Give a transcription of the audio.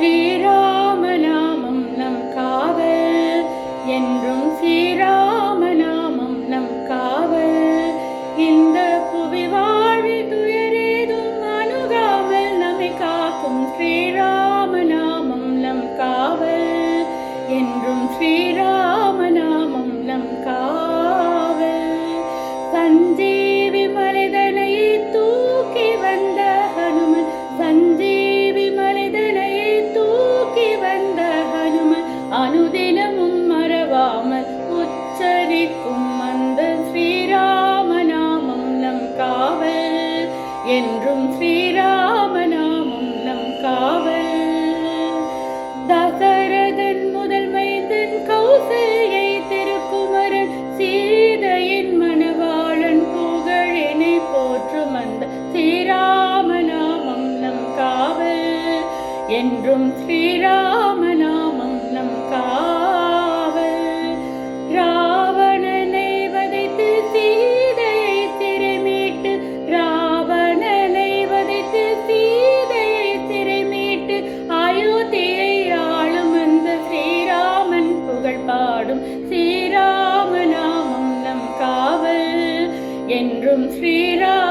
ஸ்ரீராமநாமம் நம் காவல். என்றும் ஸ்ரீராமநாமம் நம் காவல். இந்த புவி வாழ்வில் துயரேதும் அணுகாமல் நம்மை காக்கும் ஸ்ரீராமநாமம் நம் காவல். என்றும் ஸ்ரீராமநாமம் அனுதினமும் மறவாமல் உச்சரிக்கும் அந்த ஸ்ரீராமநாமம் நம் காவல் என்றும் ஸ்ரீராமநாமம் நம் காவல் தசரதன் முதல் மைந்தன் கௌசல்யை திருக்குமரன் சீதையின் மணவாளன் புகழினை போற்றும் அந்த ஸ்ரீராமநாமம் நம் காவல் என்றும் ஸ்ரீராமநாமம் அயோத்தியை ஆளும் அந்த ஸ்ரீராமன் புகழ் பாடும் ஸ்ரீராமநாமம் நம் காவல். என்றும் ஸ்ரீராமநாமம்